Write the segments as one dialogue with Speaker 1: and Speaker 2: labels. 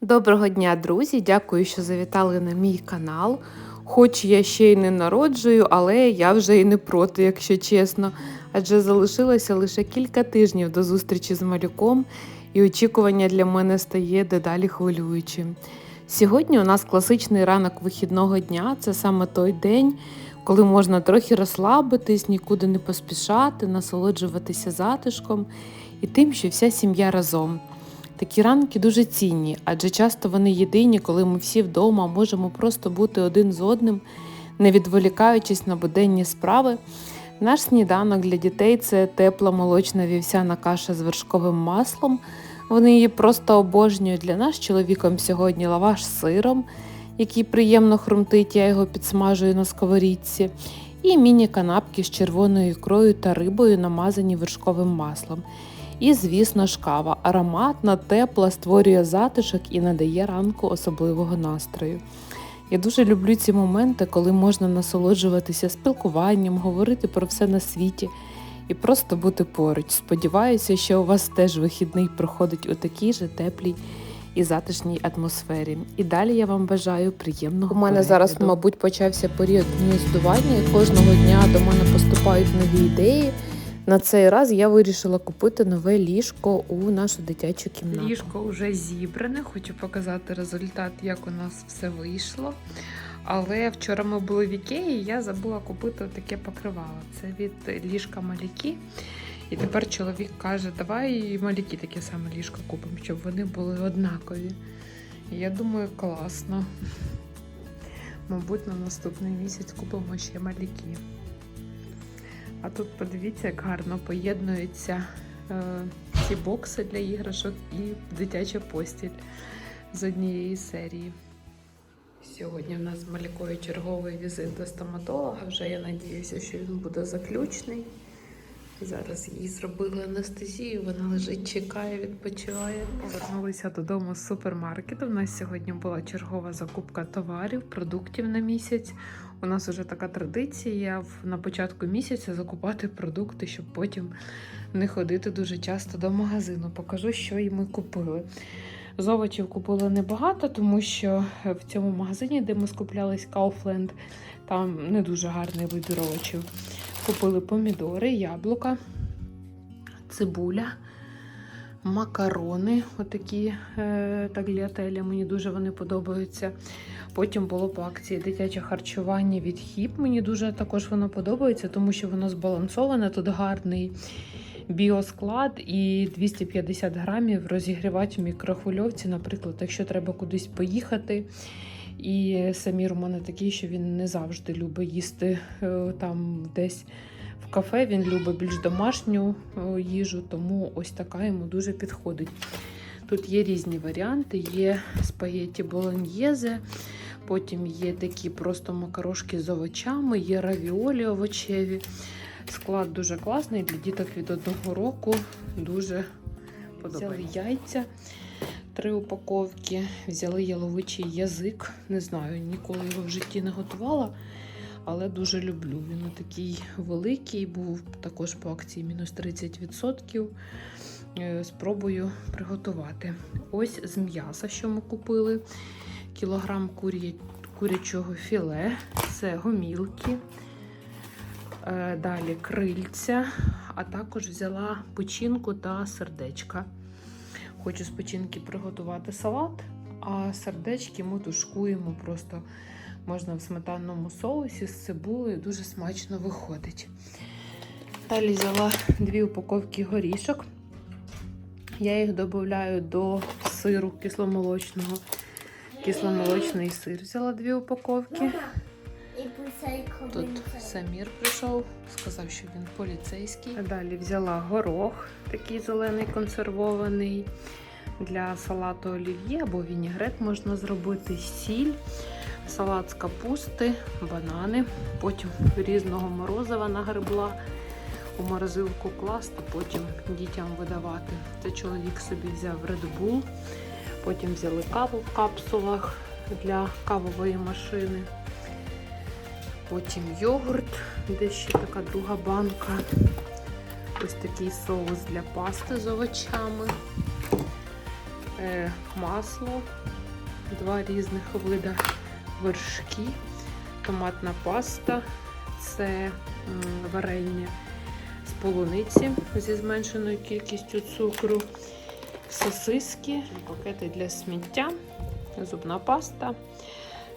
Speaker 1: Доброго дня, друзі! Дякую, що завітали на мій канал. Хоч я ще й не народжую, але я вже і не проти, якщо чесно. Адже залишилося лише кілька тижнів до зустрічі з малюком, і очікування для мене стає дедалі хвилюючим. Сьогодні у нас класичний ранок вихідного дня. Це саме той день, коли можна трохи розслабитись, нікуди не поспішати, насолоджуватися затишком і тим, що вся сім'я разом. Такі ранки дуже цінні, адже часто вони єдині, коли ми всі вдома можемо просто бути один з одним, не відволікаючись на буденні справи. Наш сніданок для дітей це тепла молочна вівсяна каша з вершковим маслом. Вони її просто обожнюють. Для нас чоловіком сьогодні лаваш з сиром, який приємно хрумтить, я його підсмажую на сковорідці, і міні-канапки з червоною ікрою та рибою, намазані вершковим маслом. І, звісно ж, кава ароматна, тепла, створює затишок і надає ранку особливого настрою. Я дуже люблю ці моменти, коли можна насолоджуватися спілкуванням, говорити про все на світі і просто бути поруч. Сподіваюся, що у вас теж вихідний проходить у такій же теплій і затишній атмосфері. І далі я вам бажаю приємного. У мене зараз, мабуть, почався період гніздування, і кожного дня до мене поступають нові ідеї. На цей раз я вирішила купити нове ліжко у нашу дитячу кімнату.
Speaker 2: Ліжко вже зібране, хочу показати результат, як у нас все вийшло. Але вчора ми були в Ікеї, і я забула купити таке покривало. Це від ліжка Маліки. І тепер чоловік каже, давай і Маліки таке саме ліжко купимо, щоб вони були однакові. І я думаю, класно. Мабуть, на наступний місяць купимо ще Маліки. А тут подивіться, як гарно поєднуються е, ці бокси для іграшок і дитяча постіль з однієї серії. Сьогодні в нас з Малікою черговий візит до стоматолога. Вже я надіюся, що він буде заключний. Зараз їй зробили анестезію, вона лежить, чекає, відпочиває. Повернулися додому з супермаркету. У нас сьогодні була чергова закупка товарів, продуктів на місяць. У нас вже така традиція на початку місяця закупати продукти, щоб потім не ходити дуже часто до магазину. Покажу, що і ми купили. З овочів купили небагато, тому що в цьому магазині, де ми скуплялись Kaufland, там не дуже гарний вибір овочів. Купили помідори, яблука, цибуля, макарони, отакі е, таgliatelle, мені дуже вони подобаються. Потім було по акції дитяче харчування від хіп. Мені дуже також воно подобається, тому що воно збалансоване, тут гарний біосклад і 250 грамів розігрівати в мікрохвильовці, наприклад, якщо треба кудись поїхати. І Самір у мене такий, що він не завжди любить їсти е, там десь в кафе. Він любить більш домашню е, їжу, тому ось така йому дуже підходить. Тут є різні варіанти: є спагетті болоньєзе, потім є такі просто макарошки з овочами, є равіолі овочеві. Склад дуже класний для діток від одного року. Дуже подобається. Взяли яйця, три упаковки, взяли яловичий язик. Не знаю, ніколи його в житті не готувала, але дуже люблю. Він такий великий, був також по акції мінус 30%. Е, Спробую приготувати. Ось з м'яса, що ми купили. Кілограм куря... курячого філе, це гомілки. Е, Далі крильця, а також взяла печінку та сердечка. Хочу з печінки приготувати салат, а сердечки ми тушкуємо просто можна в сметанному соусі з цибулею, дуже смачно виходить. Далі взяла дві упаковки горішок. Я їх додаю до сиру кисломолочного. Кисломолочний сир взяла дві упаковки. Тут Самір прийшов, сказав, що він поліцейський. Далі взяла горох, такий зелений консервований. Для салату олів'є або вінігрет можна зробити сіль, салат з капусти, банани. Потім різного морозива нагребла у морозилку класти, потім дітям видавати. Це чоловік собі взяв Red Bull. Потім взяли каву в капсулах для кавової машини. Потім йогурт, де ще така друга банка. Ось такий соус для пасти з овочами. е, масло, два різних вида вершки, томатна паста, це варення з полуниці зі зменшеною кількістю цукру, сосиски, пакети для сміття, зубна паста,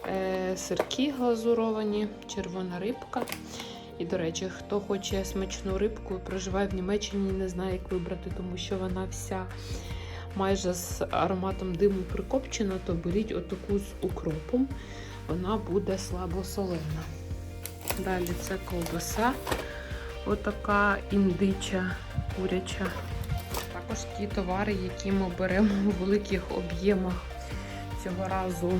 Speaker 2: е, сирки глазуровані, червона рибка. І, до речі, хто хоче смачну рибку проживає в Німеччині, не знає, як вибрати, тому що вона вся майже з ароматом диму прикопчена, то беріть отаку з укропом. Вона буде слабосолена. Далі це ковбаса. Отака індича, куряча. Також ті товари, які ми беремо у великих об'ємах. Цього разу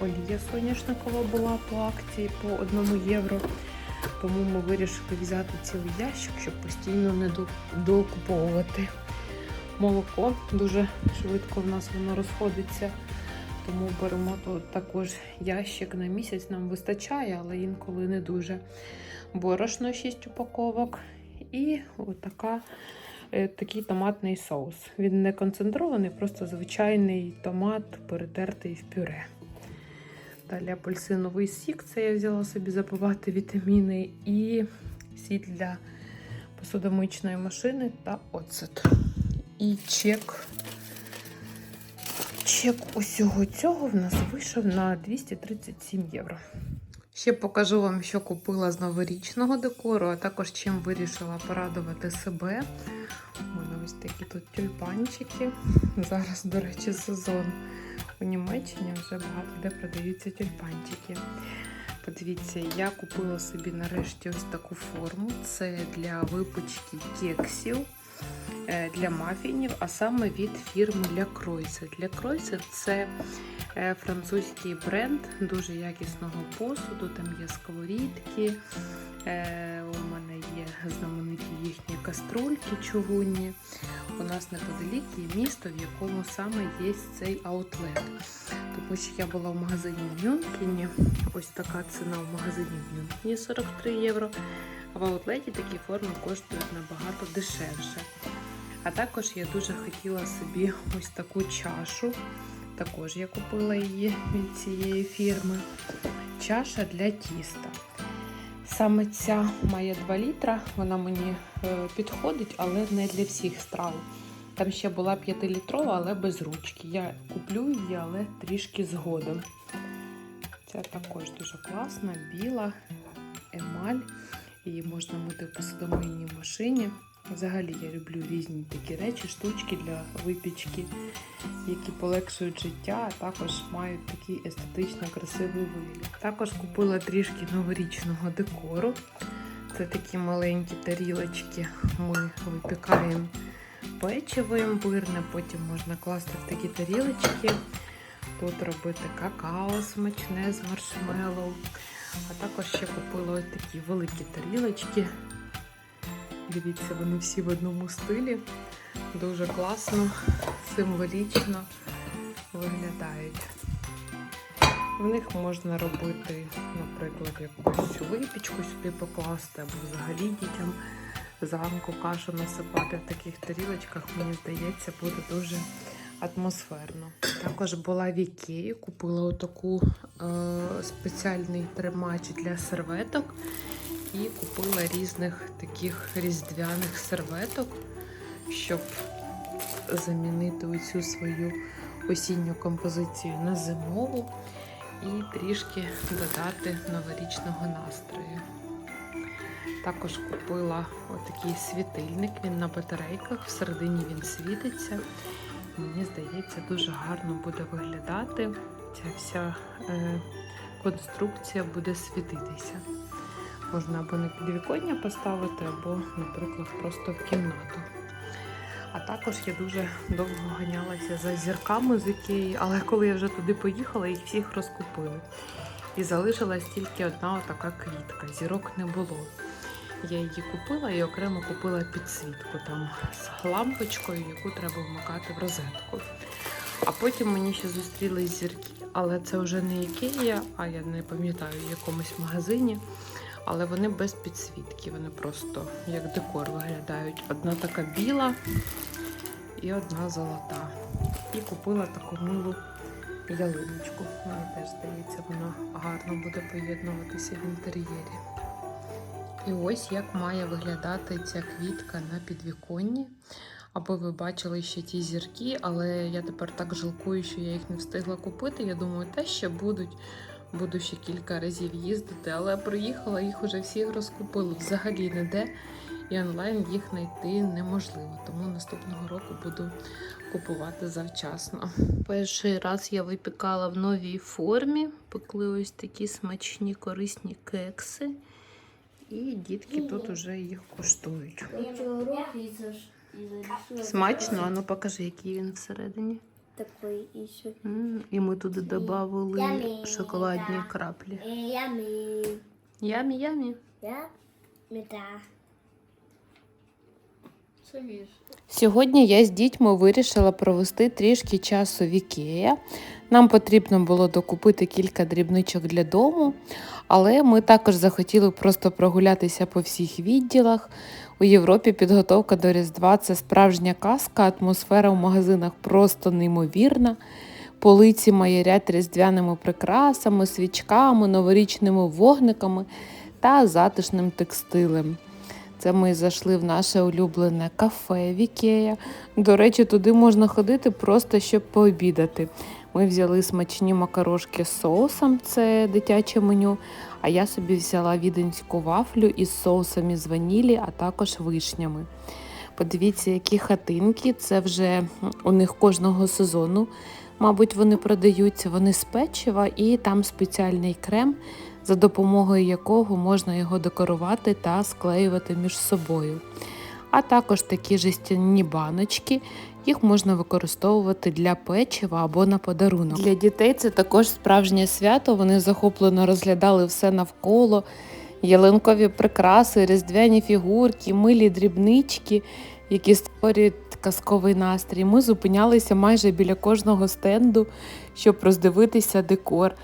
Speaker 2: олія соняшникова була по акції по 1 євро. Тому ми вирішили взяти цілий ящик, щоб постійно не до- доокуповувати. Молоко дуже швидко в нас воно розходиться. Тому беремо тут також ящик на місяць нам вистачає, але інколи не дуже. Борошно 6 упаковок і отака, такий томатний соус. Він не концентрований, просто звичайний томат, перетертий в пюре. Далі апельсиновий сік, це я взяла собі запивати вітаміни і сіль для посудомичної машини та оцет. І чек. Чек усього цього в нас вийшов на 237 євро. Ще покажу вам, що купила з новорічного декору, а також чим вирішила порадувати себе. У мене ось такі тут тюльпанчики. Зараз, до речі, сезон у Німеччині вже багато де продаються тюльпанчики. Подивіться, я купила собі нарешті ось таку форму. Це для випічки кексів, е, для мафінів, а саме від фірми Для Кройсе. Для Кройсе це французький бренд дуже якісного посуду. Там є сковорідки. е, У мене є знамениті їхні каструльки чугунні. У нас неподалік є місто, в якому саме є цей аутлет. Тому що я була в магазині в Мюнхені. Ось така ціна в магазині в Мюнхені 43 євро. В аутлеті такі форми коштують набагато дешевше. А також я дуже хотіла собі ось таку чашу. Також я купила її від цієї фірми. Чаша для тіста. Саме ця має 2 літра, вона мені е, підходить, але не для всіх страв. Там ще була 5-літрова, але без ручки. Я куплю її, але трішки згодом. Ця також дуже класна, біла, емаль. Її можна мити в посудомийній машині. Взагалі я люблю різні такі речі, штучки для випічки, які полегшують життя, а також мають такий естетично красивий вигляд. Також купила трішки новорічного декору. Це такі маленькі тарілочки. Ми випікаємо печиво імбирне, потім можна класти в такі тарілочки. Тут робити какао смачне з маршмеллоу. А також ще купила ось такі великі тарілочки. Дивіться, вони всі в одному стилі. Дуже класно, символічно виглядають. В них можна робити, наприклад, якусь випічку собі покласти, або взагалі дітям зранку кашу насипати в таких тарілочках, мені здається, буде дуже атмосферно. Також була в Ікеї, купила отаку е, спеціальний тримач для серветок і купила різних таких різдвяних серветок, щоб замінити оцю свою осінню композицію на зимову і трішки додати новорічного настрою. Також купила отакий світильник, він на батарейках, всередині він світиться. Мені здається, дуже гарно буде виглядати. Ця вся е, конструкція буде світитися. Можна або на підвіконня поставити, або, наприклад, просто в кімнату. А також я дуже довго ганялася за зірками з Ікеї, але коли я вже туди поїхала, їх всіх розкупили. І залишилась тільки одна така квітка. Зірок не було. Я її купила і окремо купила підсвітку там з лампочкою, яку треба вмикати в розетку. А потім мені ще зустрілись зірки, але це вже не Ікея, а я не пам'ятаю в якомусь магазині. Але вони без підсвітки, вони просто як декор виглядають. Одна така біла і одна золота. І купила таку милу ялиночку. Мені теж здається, вона гарно буде поєднуватися в інтер'єрі. І ось як має виглядати ця квітка на підвіконні. Аби ви бачили ще ті зірки, але я тепер так жалкую, що я їх не встигла купити. Я думаю, те ще будуть. Буду ще кілька разів їздити, але приїхала, їх уже всіх розкупили. Взагалі ніде. І онлайн їх знайти неможливо. Тому наступного року буду купувати завчасно.
Speaker 1: Перший раз я випікала в новій формі. Пекли ось такі смачні корисні кекси. І дітки тут уже їх куштують. Смачно, а ну покажи, який він всередині.
Speaker 3: Такой еще.
Speaker 1: М, І ми туди додали
Speaker 3: Ямі,
Speaker 1: шоколадні
Speaker 3: так.
Speaker 1: краплі.
Speaker 3: Ями.
Speaker 1: Ямі, ямі.
Speaker 3: Да? Видишь?
Speaker 2: Сьогодні я з дітьми вирішила провести трішки часу в Ікея. Нам потрібно було докупити кілька дрібничок для дому, але ми також захотіли просто прогулятися по всіх відділах. У Європі підготовка до Різдва це справжня казка, атмосфера в магазинах просто неймовірна. Полиці маярять різдвяними прикрасами, свічками, новорічними вогниками та затишним текстилем. Це ми зайшли в наше улюблене кафе Вікея. До речі, туди можна ходити просто щоб пообідати. Ми взяли смачні макарошки з соусом, це дитяче меню. А я собі взяла віденську вафлю із соусом із ванілі, а також вишнями. Подивіться, які хатинки. Це вже у них кожного сезону. Мабуть, вони продаються, вони з печива, і там спеціальний крем, за допомогою якого можна його декорувати та склеювати між собою. А також такі жестяні баночки, їх можна використовувати для печива або на подарунок. Для дітей це також справжнє свято. Вони захоплено розглядали все навколо. Ялинкові прикраси, різдвяні фігурки, милі дрібнички, які створюють казковий настрій. Ми зупинялися майже біля кожного стенду, щоб роздивитися декор.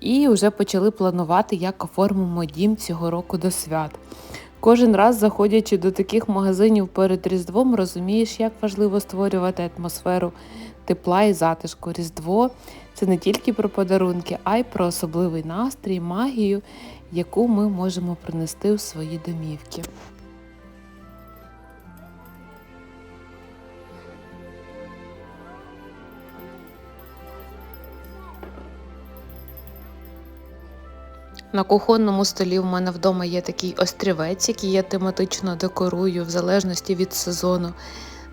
Speaker 2: І вже почали планувати, як оформимо дім цього року до свят. Кожен раз, заходячи до таких магазинів перед Різдвом, розумієш, як важливо створювати атмосферу тепла і затишку. Різдво це не тільки про подарунки, а й про особливий настрій, магію, яку ми можемо принести у свої домівки. На кухонному столі в мене вдома є такий острівець, який я тематично декорую в залежності від сезону.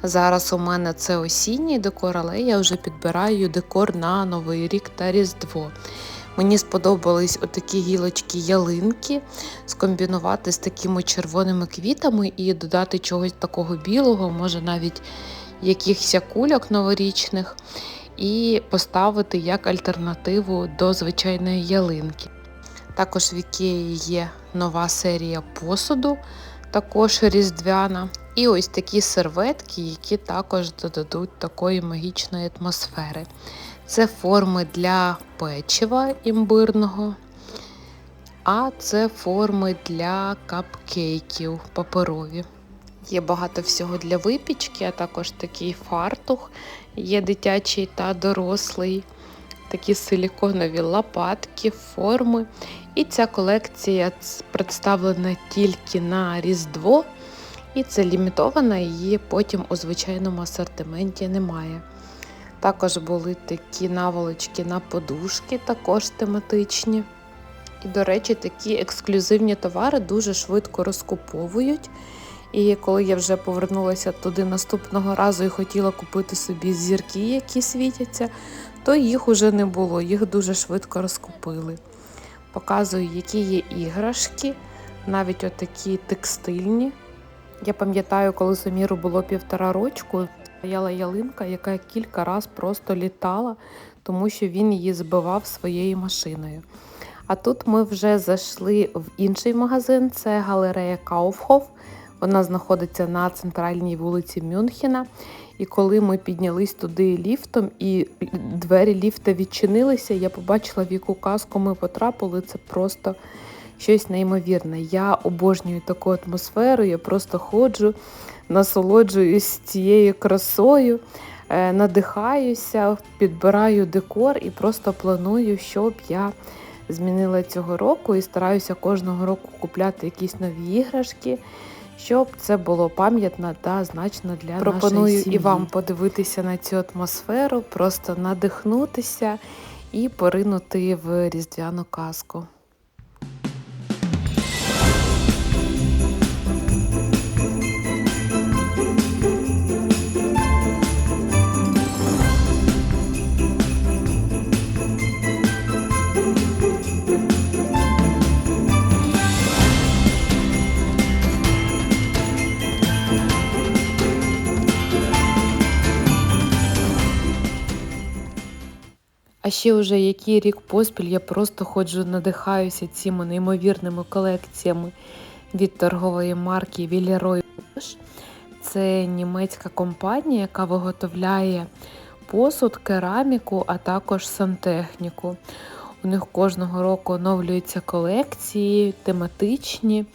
Speaker 2: Зараз у мене це осінній декор, але я вже підбираю декор на Новий рік та Різдво. Мені сподобались отакі гілочки ялинки, скомбінувати з такими червоними квітами і додати чогось такого білого, може навіть якихось кульок новорічних, і поставити як альтернативу до звичайної ялинки. Також в Ікеї є нова серія посуду, також різдвяна. І ось такі серветки, які також додадуть такої магічної атмосфери. Це форми для печива імбирного, а це форми для капкейків паперові. Є багато всього для випічки, а також такий фартух, є дитячий та дорослий, такі силіконові лопатки, форми. І ця колекція представлена тільки на Різдво, і це лімітована, її потім у звичайному асортименті немає. Також були такі наволочки на подушки, також тематичні. І, до речі, такі ексклюзивні товари дуже швидко розкуповують. І коли я вже повернулася туди наступного разу і хотіла купити собі зірки, які світяться, то їх уже не було, їх дуже швидко розкупили. Показую, які є іграшки, навіть отакі текстильні. Я пам'ятаю, коли Саміру було півтора рочку, стояла ялинка, яка кілька разів просто літала, тому що він її збивав своєю машиною. А тут ми вже зайшли в інший магазин, це галерея Kaufhof. Вона знаходиться на центральній вулиці Мюнхена. І коли ми піднялись туди ліфтом, і двері ліфта відчинилися, я побачила, в яку казку ми потрапили. Це просто щось неймовірне. Я обожнюю таку атмосферу, я просто ходжу, насолоджуюсь цією красою. е, надихаюся, підбираю декор і просто планую, щоб я змінила цього року і стараюся кожного року купляти якісь нові іграшки, щоб це було пам'ятно та значно для
Speaker 4: Пропоную
Speaker 2: нашої
Speaker 4: і вам
Speaker 2: подивитися на цю атмосферу, просто надихнутися і поринути в різдвяну казку. А ще вже який рік поспіль я просто ходжу, надихаюся цими неймовірними колекціями від торгової марки Вілерой. Це німецька компанія, яка виготовляє посуд, кераміку, а також сантехніку. У них кожного року оновлюються колекції, тематичні,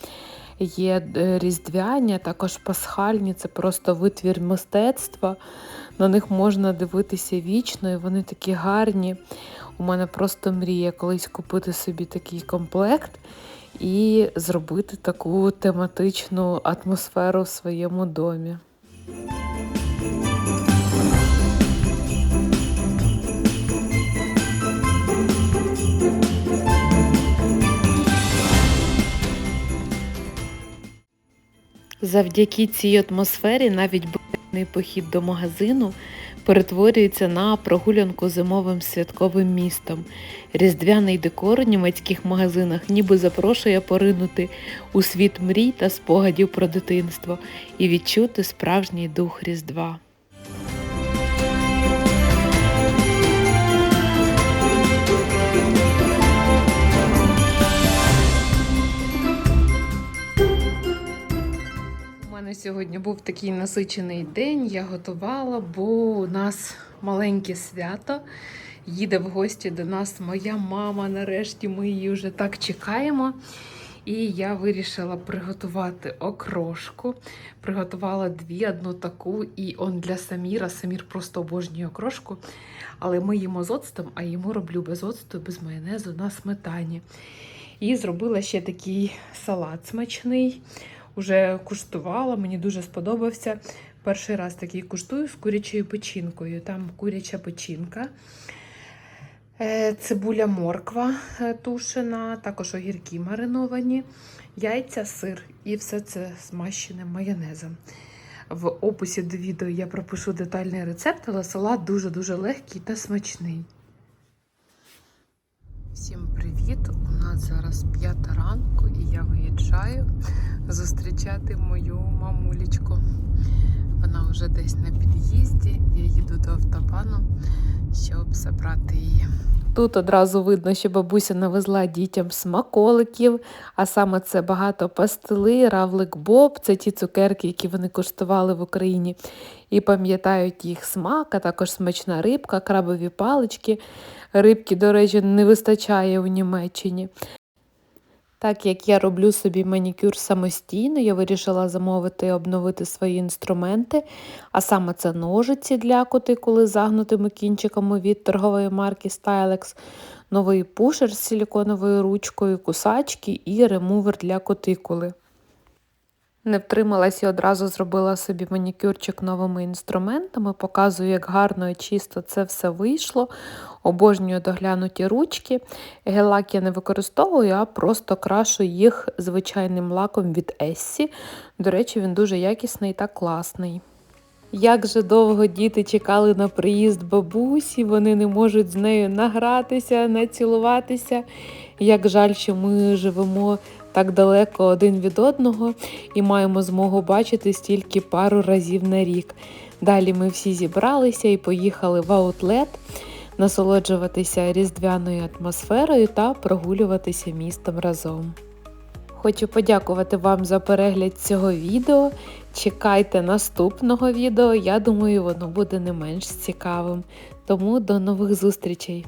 Speaker 2: є е, різдвяні, також пасхальні. Це просто витвір мистецтва. На них можна дивитися вічно, і вони такі гарні. У мене просто мрія колись купити собі такий комплект і зробити таку тематичну атмосферу в своєму домі. Завдяки цій атмосфері навіть буденний похід до магазину перетворюється на прогулянку зимовим святковим містом. Різдвяний декор у німецьких магазинах ніби запрошує поринути у світ мрій та спогадів про дитинство і відчути справжній дух Різдва.
Speaker 4: Мене сьогодні був такий насичений день. Я готувала, бо у нас маленьке свято. Їде в гості до нас моя мама. Нарешті ми її вже так чекаємо. І я вирішила приготувати окрошку. Приготувала дві, одну таку, і он для Саміра. Самір просто обожнює окрошку. Але ми їмо з оцтом, а йому роблю без оцту, без майонезу на сметані. І зробила ще такий салат смачний. Уже куштувала, мені дуже сподобався. Перший раз такий куштую з курячою печінкою. Там куряча печінка, е, цибуля морква е, тушена, також огірки мариновані, яйця, сир і все це змащене майонезом. В описі до відео я пропишу детальний рецепт, але салат дуже-дуже легкий та смачний. Всім привіт! Нас зараз п'ята ранку і я виїжджаю зустрічати мою мамулечку. Вже десь на під'їзді. Я їду до автобану, щоб забрати її.
Speaker 2: Тут одразу видно, що бабуся навезла дітям смаколиків, а саме це багато пастили, равлик Боб, це ті цукерки, які вони куштували в Україні, і пам'ятають їх смак, а також смачна рибка, крабові палички. Рибки, до речі, не вистачає у Німеччині. Так як я роблю собі манікюр самостійно, я вирішила замовити і обновити свої інструменти, а саме це ножиці для кутикули з загнутими кінчиками від торгової марки Stylex, новий пушер з силіконовою ручкою, кусачки і ремувер для кутикули. Не втрималась і одразу зробила собі манікюрчик новими інструментами. Показую, як гарно і чисто це все вийшло. Обожнюю доглянуті ручки. Гель-лак я не використовую, а просто крашу їх звичайним лаком від Essy. До речі, він дуже якісний та класний. Як же довго діти чекали на приїзд бабусі, вони не можуть з нею награтися, націлуватися. Як жаль, що ми живемо так далеко один від одного і маємо змогу бачитись тільки пару разів на рік. Далі ми всі зібралися і поїхали в аутлет насолоджуватися різдвяною атмосферою та прогулюватися містом разом. Хочу подякувати вам за перегляд цього відео. Чекайте наступного відео, я думаю, воно буде не менш цікавим. Тому до нових зустрічей!